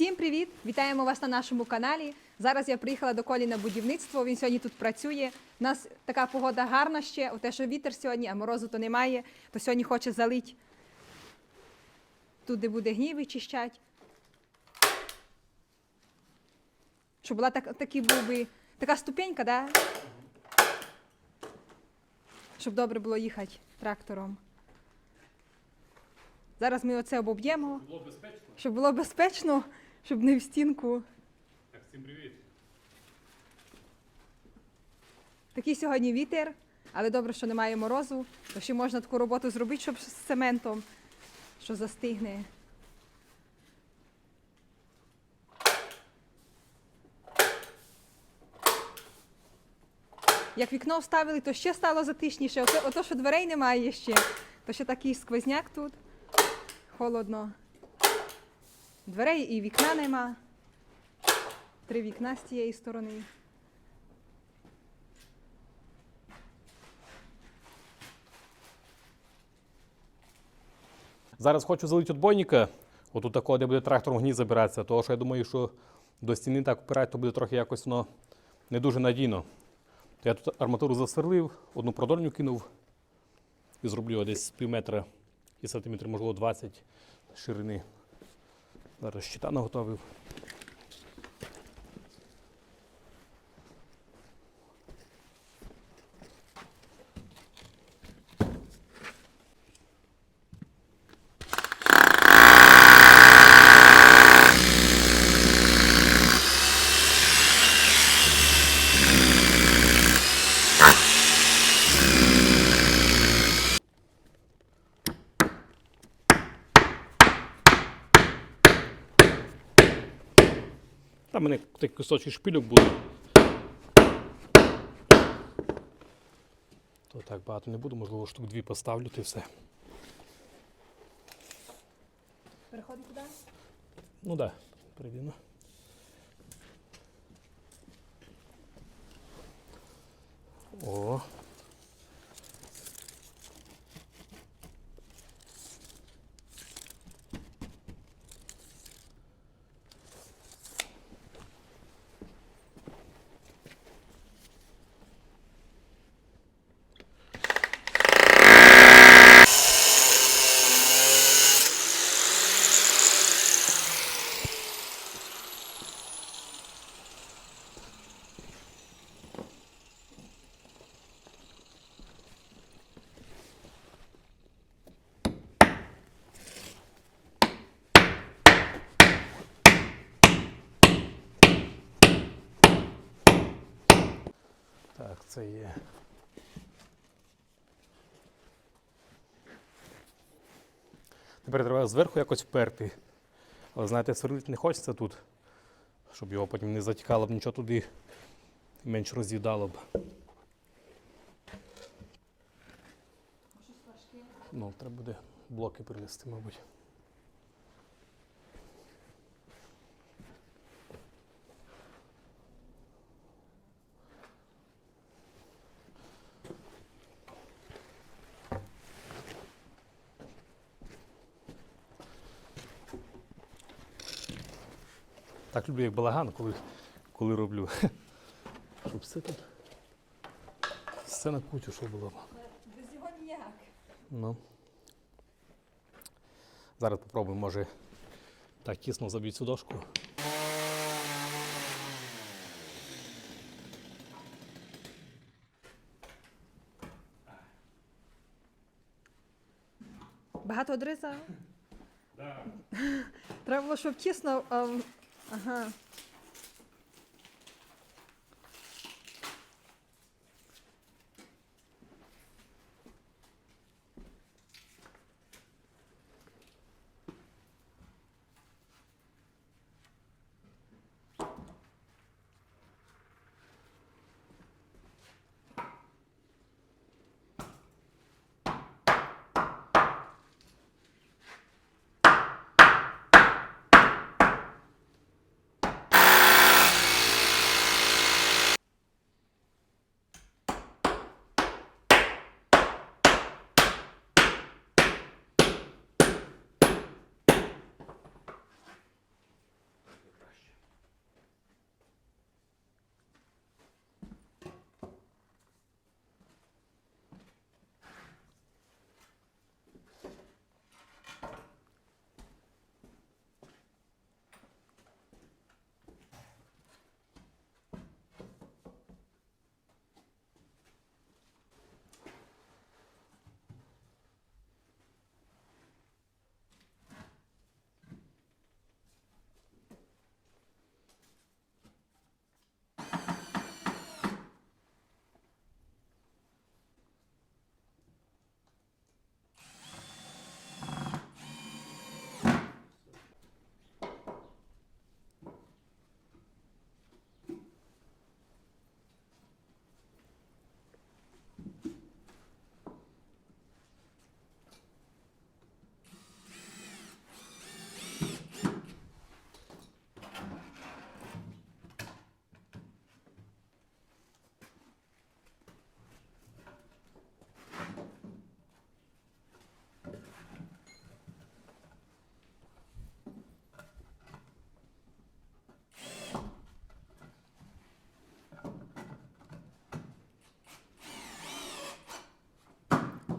Всім привіт! Вітаємо вас на нашому каналі. Зараз я приїхала до Колі на будівництво. Він сьогодні тут працює. У нас така погода гарна ще, те, що вітер сьогодні, а морозу то немає, то сьогодні хоче залить тут, де буде гній вичищать. Щоб була так, такі був би, така ступенька, да? щоб добре було їхати трактором. Зараз ми оце обоб'ємо, Було безпечно? щоб було безпечно, щоб не в стінку. Так, всім привіт. Такий сьогодні вітер, але добре, що немає морозу, то ще можна таку роботу зробити, щоб з цементом, що застигне. Як вікно вставили, то ще стало затишніше. Ото, ото що дверей немає ще, то ще такий сквозняк тут. Холодно. Дверей і вікна нема. Три вікна з цієї сторони. Зараз хочу залити отбойника. Отут такого, де буде трактором гній забиратися, тому що я думаю, що до стіни так впирати, то буде трохи якось воно не дуже надійно. Я тут арматуру засверлив, одну продольню кинув і зроблю десь пів метра і сантиметрів, можливо, 20 ширини. Зараз щита наготовив. Там у мене такий кусочок шпилюк буде. То так багато не буду, можливо, штук дві поставлю, то і все. Переходить туди? Ну так, да, перейдемо. О. Так, це є. Тепер треба зверху якось вперти. Але знаєте, сверлити не хочеться тут, щоб його потім не затікало б нічого туди менш роз'їдало б. Ну, треба буде блоки принести, мабуть. Так як балаган, коли, коли роблю. Щоб все тут. Все на кучу, що було. Без його ніяк. Ну. Зараз попробуємо, може так тісно заб'ють цю дошку. Багато одрізав? Треба було, щоб тісно. а, в-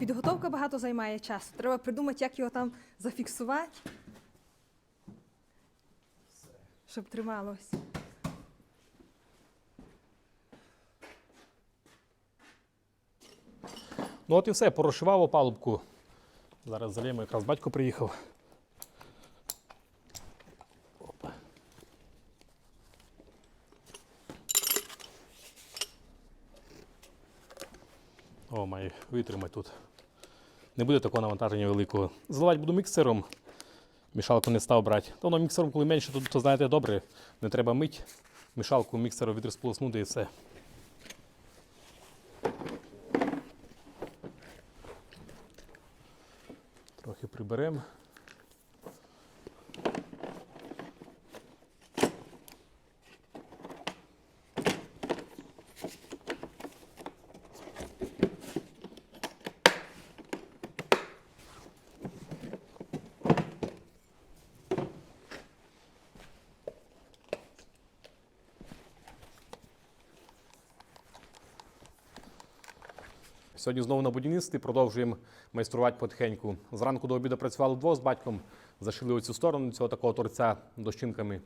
підготовка багато займає часу. Треба придумати, як його там зафіксувати, щоб трималось. Ну от і все, порошивав опалубку. Зараз заліємо, якраз батько приїхав. Опа. О, має витримати тут. Не буде такого навантаження великого. Заливати буду міксером. Мішалку не став брати. То воно міксером, коли менше, то, то знаєте добре, не треба мити. Мішалку міксером відрозполоснути і все. Трохи приберемо. Сьогодні знову на будівництві продовжуємо майструвати потихеньку. Зранку до обіду працювали вдвох з батьком, зашили оцю сторону цього такого торця дощинками.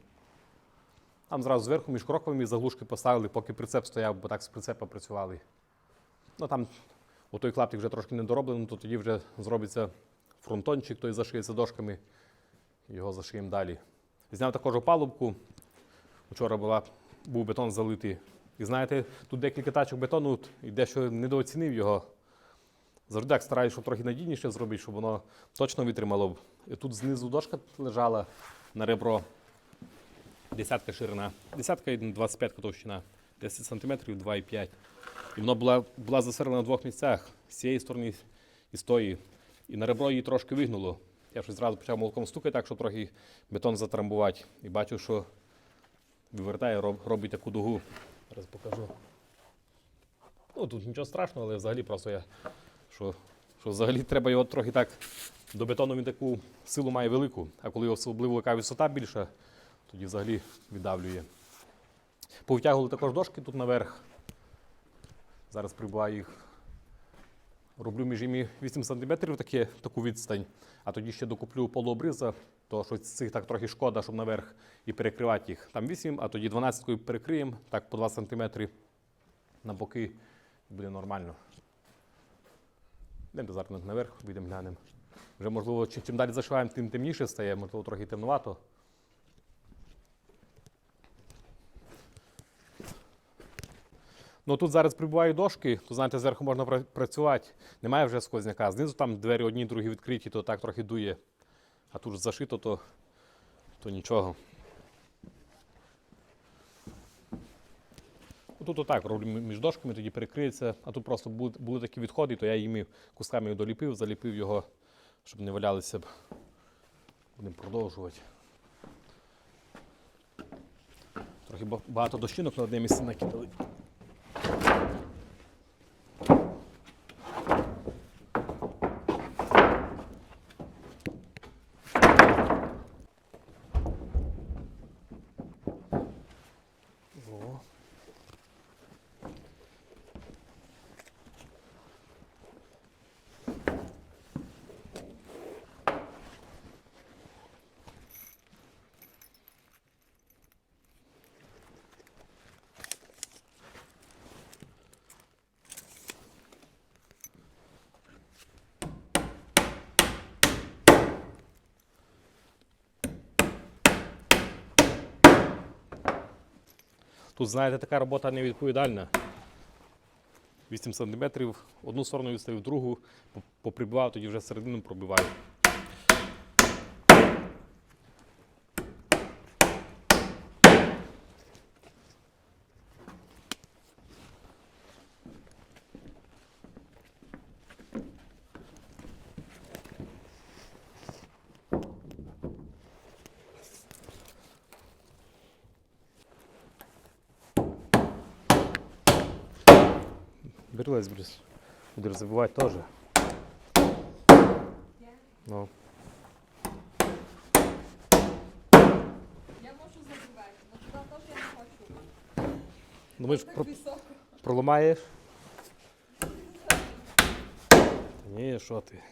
Там зразу зверху між кроковими заглушки поставили, поки прицеп стояв, бо так з прицепа працювали. Ну там отой клаптик вже трошки недороблений, то тоді вже зробиться фронтончик, той зашиється дошками, його зашиємо далі. Зняв також опалубку. Вчора була, був бетон залитий. І знаєте, тут декілька тачок бетону і дещо недооцінив його. Завжди так стараюся, щоб трохи надійніше зробити, щоб воно точно витримало. І тут знизу дошка лежала на ребро. Десятка ширина. Десятка і 25 товщина. 10 см 2,5. І воно була, була засерлена в двох місцях з цієї сторони і з тої. І на ребро її трошки вигнуло. Я щось зразу почав молоком стукати, так, щоб трохи бетон затрамбувати. І бачу, що вивертає, робить таку дугу. Зараз покажу. Ну, тут нічого страшного, але взагалі просто я. Що, що взагалі треба його трохи так. До бетону він таку силу має велику, а коли особливо яка висота більша, тоді взагалі віддавлює. Повтягували також дошки тут наверх. Зараз прибуваю їх. Роблю між ними 8 см таку відстань, а тоді ще докуплю полуобриза, то що цих так трохи шкода, щоб наверх і перекривати їх. Там 8, а тоді 12 перекриємо, так по 2 см на боки буде нормально. Йдемо зараз наверх, вийдемо глянемо. Вже можливо, чи- чим далі зашиваємо, тим темніше стає, можливо, трохи темнувато. Ну тут зараз прибувають дошки, то знаєте, зверху можна працювати. Немає вже сквозняка. Знизу там двері одні, другі відкриті, то так трохи дує. А тут зашито, то, то нічого. Ну, Тут отак роблю між дошками, тоді перекриється, а тут просто були, були такі відходи, то я їми кусками доліпив, заліпив його, щоб не валялися б. Будемо продовжувати. Трохи багато дощинок на одне місце накидали. Тут, знаєте, така робота невідповідальна. 8 см, одну сторону відставив, другу, поприбивав, тоді вже середину пробиваю. Берлес, бліз. Будеш забивати теж. Ну. Я можу забивати, але туди теж я не хочу. Ну, ми ж про- високо. проламаєш. Ні, що ти.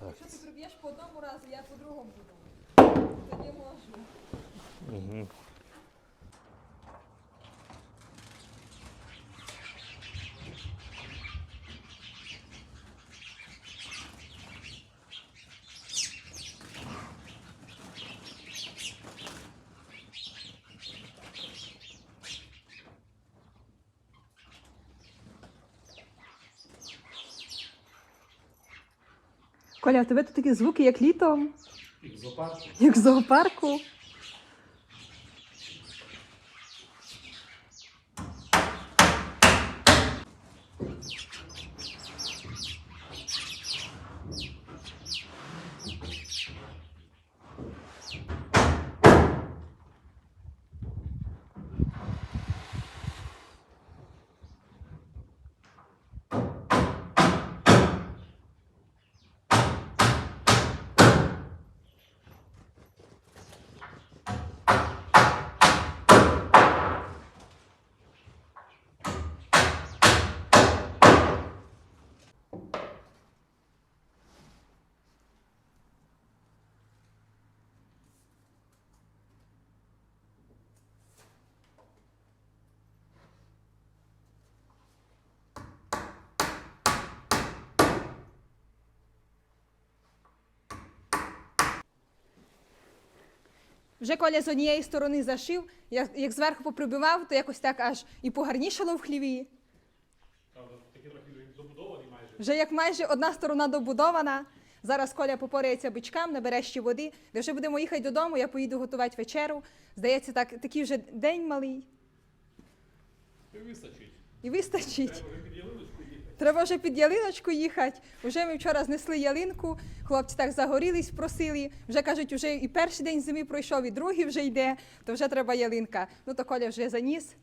Так. Якщо ти приб'єш по одному разу, я по другому буду. Тоді можу. Угу. Коля, у тебе тут такі звуки, як літом, як в зоопарку. Вже Коля з однієї сторони зашив, як, як зверху поприбивав, то якось так аж і погарнішало в хліві. Такий трохи добудований майже. Вже як майже одна сторона добудована. Зараз Коля попорається бичкам, набере ще води. Де вже будемо їхати додому, я поїду готувати вечеру. Здається, так, такий вже день малий. І вистачить. І вистачить. Треба вже. Треба вже під ялиночку їхати. Вже ми вчора знесли ялинку, хлопці так загорілись, просили. Вже кажуть, вже і перший день зими пройшов, і другий вже йде, то вже треба ялинка. Ну то Коля вже заніс.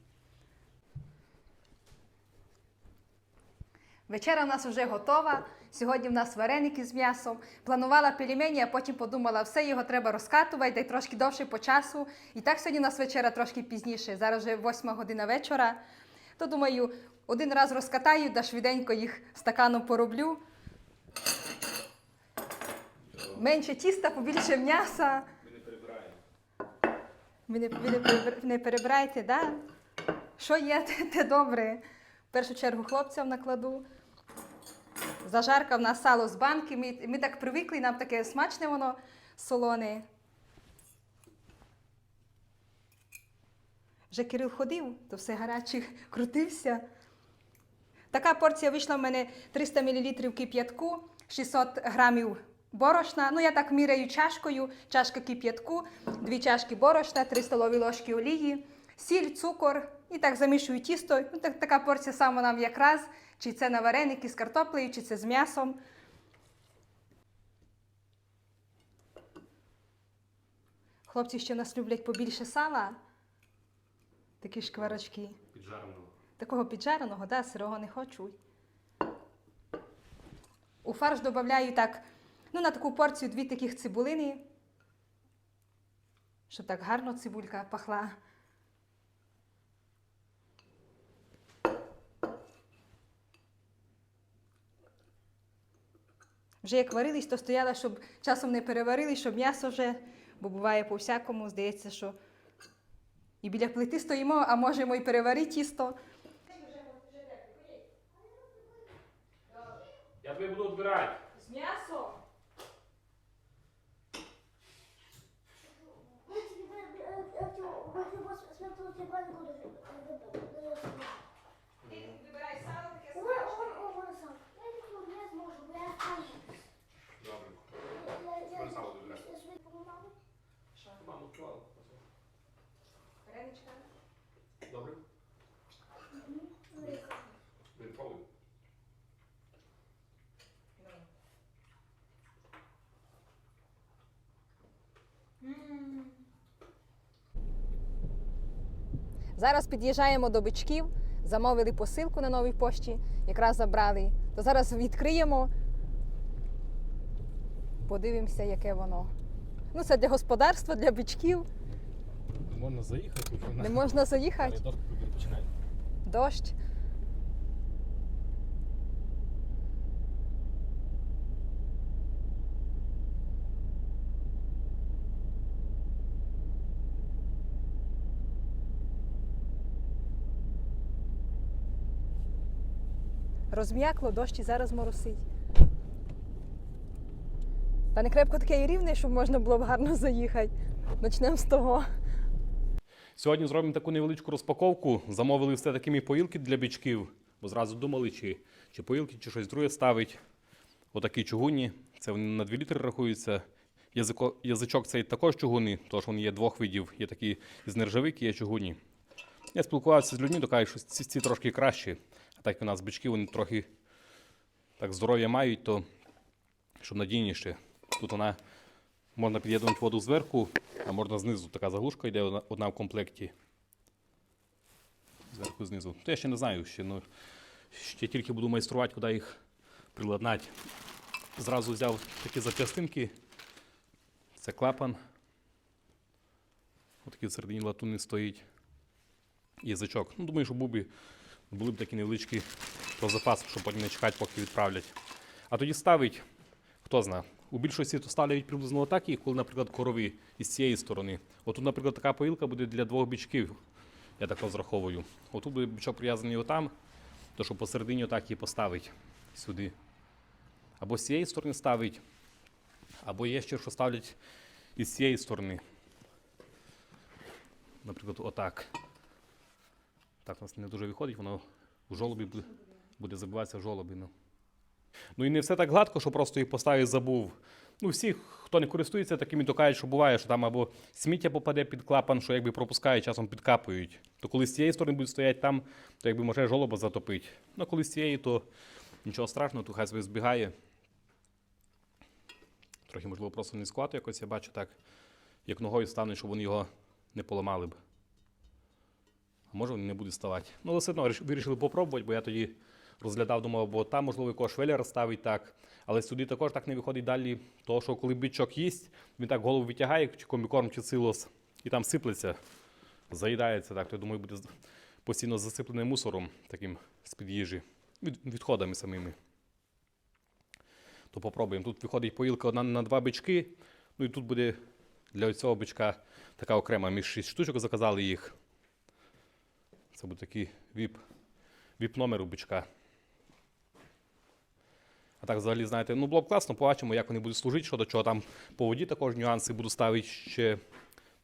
Вечеря в нас вже готова. Сьогодні в нас вареники з м'ясом. Планувала пельмені, а потім подумала, все його треба розкатувати, дай трошки довше по часу. І так сьогодні у нас вечеря трошки пізніше. Зараз вже восьма година вечора. То думаю, один раз розкатаю, да швиденько їх стаканом пороблю. Менше тіста, побільше м'яса. Ми не перебираємо. Ви не, не, не перебирайте, да? Що є, те добре. В першу чергу хлопцям накладу. Зажарка в нас сало з банки. Ми, ми так привикли, нам таке смачне воно солоне. Вже Кирил ходив, то все гаряче крутився. Така порція вийшла в мене 300 мл кип'ятку, 600 грамів борошна. Ну, я так міряю чашкою, чашка кип'ятку, дві чашки борошна, 3 столові ложки олії, сіль, цукор. І так замішую тісто. Ну, так, така порція саме нам якраз. Чи це на вареники з картоплею, чи це з м'ясом. Хлопці ще нас люблять побільше сала. Такі шкварочки. Піджареного. Такого піджареного, да, сирого не хочу. У фарш додаю так, ну, на таку порцію дві таких цибулини, щоб так гарно цибулька пахла. Вже як варились, то стояла, щоб часом не переварили, щоб м'ясо вже, бо буває по всякому, здається, що і біля плити стоїмо, а можемо і переварити тісто. Я тебе буду відбирати. З м'ясом. Ти вибирай сало таке смачне. Добре. Що? Маму клала. Вареничка? Добре? Відпробуй. Зараз під'їжджаємо до бичків, замовили посилку на новій пошті, якраз забрали То зараз відкриємо, подивимося, яке воно. Ну, це для господарства, для бичків. Можна заїхати, Не можна заїхати. Дощ. Розм'якло, дощ і зараз моросить. Та не крепко таке і рівне, щоб можна було б гарно заїхати. Почнемо з того. Сьогодні зробимо таку невеличку розпаковку. Замовили все такими поїлки для бичків, бо зразу думали, чи, чи поїлки, чи щось друге ставить. Отакі чугунні. Це вони на 2 літри рахуються. Язико, язичок цей також чугунний, тож він є двох видів. Є такі з нержавики, є чугунні. Я спілкувався з людьми, то кажуть, що ці трошки кращі. Так як у нас бички, вони трохи так здоров'я мають, то щоб надійніше. Тут вона можна під'єднувати воду зверху, а можна знизу. Така заглушка йде одна, в комплекті. Зверху знизу. То я ще не знаю, ще, ну, ще тільки буду майструвати, куди їх приладнати. Зразу взяв такі запчастинки. Це клапан. Отакий всередині латунний стоїть. Язичок. Ну, думаю, що був були б такі невеличкі про запас, щоб потім не чекати, поки відправлять. А тоді ставить, хто знає. У більшості то ставлять приблизно отак коли, наприклад, корові із цієї сторони. Отут, наприклад, така поїлка буде для двох бічків. Я так розраховую. Отут буде бічок прив'язаний отам, то що посередині отак її поставить сюди. Або з цієї сторони ставить, або є ще, що ставлять із цієї сторони. Наприклад, отак. Так у нас не дуже виходить, воно в жолобі буде, буде забиватися в жолобі. Ну. Ну і не все так гладко, що просто їх поставив і забув. Ну, всі, хто не користується такими, то кажуть, що буває, що там або сміття попаде під клапан, що якби пропускають, часом підкапують. То коли з цієї сторони будуть стояти там, то якби може жолоба затопити. Ну, коли з цієї, то нічого страшного, то хай собі збігає. Трохи, можливо, просто не низькувато якось я бачу так, як ногою стане, щоб вони його не поламали б. Може вони не будуть ставати. Ну, але все одно вирішили попробувати, бо я тоді розглядав, думав, бо там, можливо, якого швелера ставить так. Але сюди також так не виходить далі, того, що коли бичок їсть, він так голову витягає, чи комбікорм, чи силос, і там сиплеться, заїдається так. То я думаю, буде постійно засиплений мусором таким з-під їжі, від, відходами самими. То попробуємо. Тут виходить поїлка одна на два бички. Ну і тут буде для цього бичка така окрема між шість штучок, заказали їх. Це буде такий віп, віп номер у бичка. А так, взагалі, знаєте, ну було б класно, побачимо, як вони будуть служити, що до чого там по воді також нюанси буду ставити ще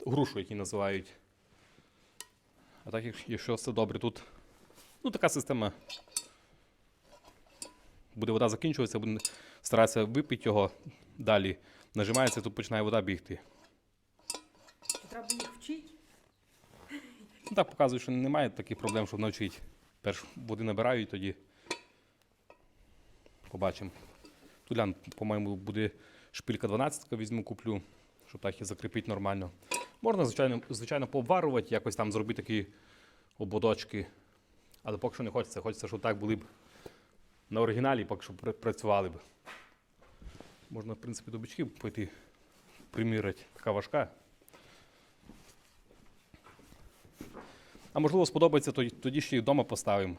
грушу, які називають. А так, якщо все добре, тут ну, така система. Буде вода закінчуватися, буде старатися випити його далі. Нажимається, тут починає вода бігти. Треба їх вчити. Ну, так показує, що немає таких проблем, щоб навчити. Перш води набирають, тоді побачимо. Тут, глянь, по-моєму, буде шпилька 12 візьму, куплю, щоб так її закріпити нормально. Можна, звичайно, звичайно, пообварувати, якось там зробити такі ободочки. Але поки що не хочеться. Хочеться, щоб так були б на оригіналі, поки що працювали б. Можна, в принципі, до бичків пойти приміряти. Така важка. А можливо, сподобається, тоді, тоді ще й вдома поставимо.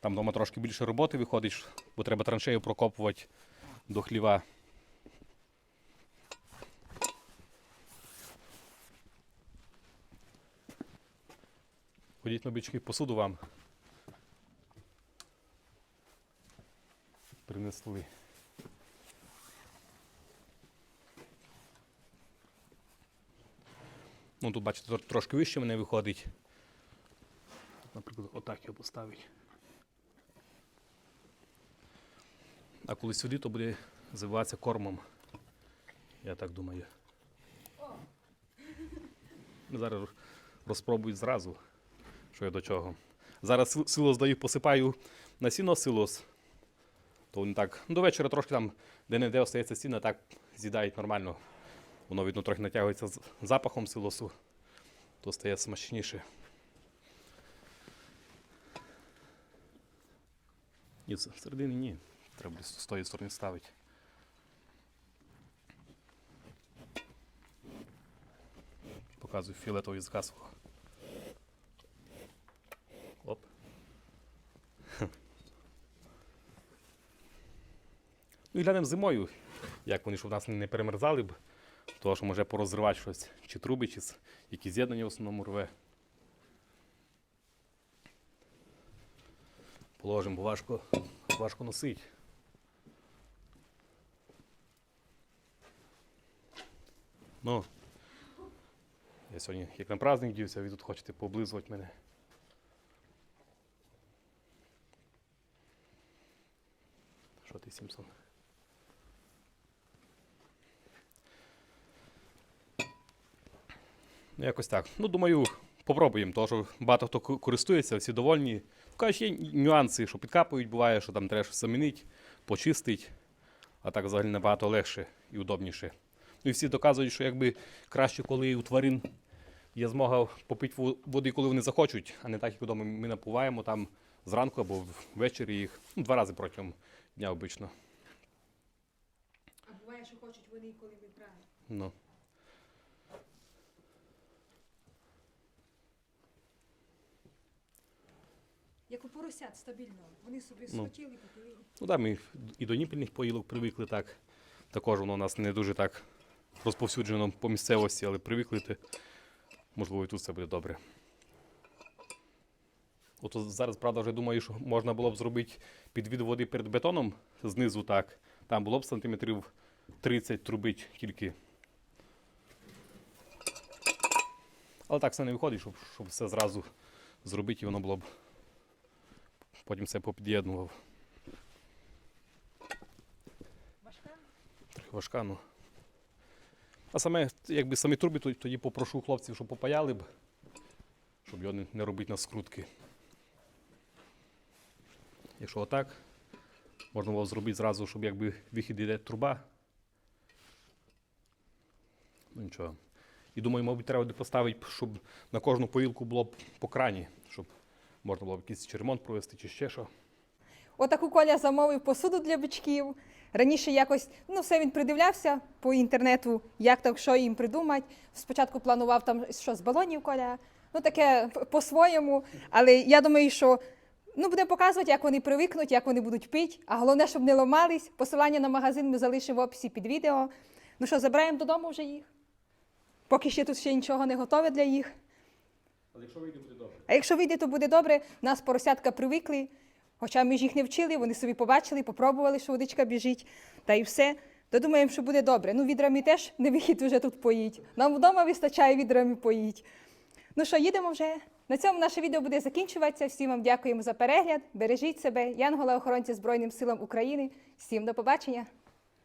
Там вдома трошки більше роботи виходить, бо треба траншею прокопувати до хліва. Ходіть на бички, посуду вам. Принесли. Ну, тут, бачите, трошки вище мене виходить. Наприклад, отак його поставити. А коли сюди, то буде забиватися кормом. Я так думаю. Зараз розпробую зразу, що я до чого. Зараз сил- силос даю, посипаю на сіно силос. То вони так, ну, до вечора трошки там, де-не-де остається сіно, так з'їдають нормально. Воно, видно, трохи натягується з запахом силосу, то стає смачніше. Ні, з ні. Треба з тої сторони ставити. Показую фіолетовий язика свого. Оп. Ну і глянемо зимою, як вони, щоб нас не перемерзали б, того, що може порозривати щось, чи труби, чи с- які з'єднання в основному рве. Положимо, бо важко, важко носить. Ну, я сьогодні як на праздник дівся, а ви тут хочете поблизувати мене. Що ти, Сімпсон? Ну, якось так. Ну, думаю, попробуємо, тому що багато хто користується, всі довольні. Кажуть, є нюанси, що підкапують, буває, що там треба щось замінити, почистити, а так взагалі набагато легше і удобніше. Ну і всі доказують, що якби краще, коли у тварин є змога попити во- води, коли вони захочуть, а не так, як вдома ми напуваємо там зранку або ввечері їх. Ну, два рази протягом дня обично. А буває, що хочуть вони, коли ви праві. Ну. Як у поросят стабільно. Вони собі Ну. схотіли, попили. Ну да, ми і до ніпільних поїлок привикли так. Також воно у нас не дуже так розповсюджено по місцевості, але привикли, то, можливо, і тут все буде добре. От зараз, правда, вже думаю, що можна було б зробити підвід води перед бетоном знизу так. Там було б сантиметрів 30 трубить тільки. Але так все не виходить, щоб, щоб все зразу зробити, і воно було б. Потім все попід'єднував. Важка? Трохи важка, ну. А саме, якби самі труби, то- тоді попрошу хлопців, щоб попаяли б, щоб його не, не робити на скрутки. Якщо отак, можна було зробити зразу, щоб якби вихід йде труба. Ну нічого. І думаю, мабуть, треба буде поставити, щоб на кожну поїлку було б по крані, щоб можна було б якийсь чи провести, чи ще що. Отаку Коля замовив посуду для бичків. Раніше якось ну все він придивлявся по інтернету, як так, що їм придумати. Спочатку планував там що з балонів Коля. Ну таке по-своєму. Але я думаю, що ну будемо показувати, як вони привикнуть, як вони будуть пити. А головне, щоб не ламались. Посилання на магазин ми залишимо в описі під відео. Ну що, забираємо додому вже їх. Поки ще тут ще нічого не готове для їх. Але якщо вийде, буде добре. А якщо вийде, то буде добре. Нас поросятка привикли. Хоча ми ж їх не вчили, вони собі побачили, попробували, що водичка біжить, та і все. То думаємо, що буде добре. Ну, відрами теж не вихід уже тут поїть. Нам вдома вистачає відрами поїть. Ну що, їдемо вже. На цьому наше відео буде закінчуватися. Всім вам дякуємо за перегляд. Бережіть себе, Янгола охоронця Збройним силам України. Всім до побачення.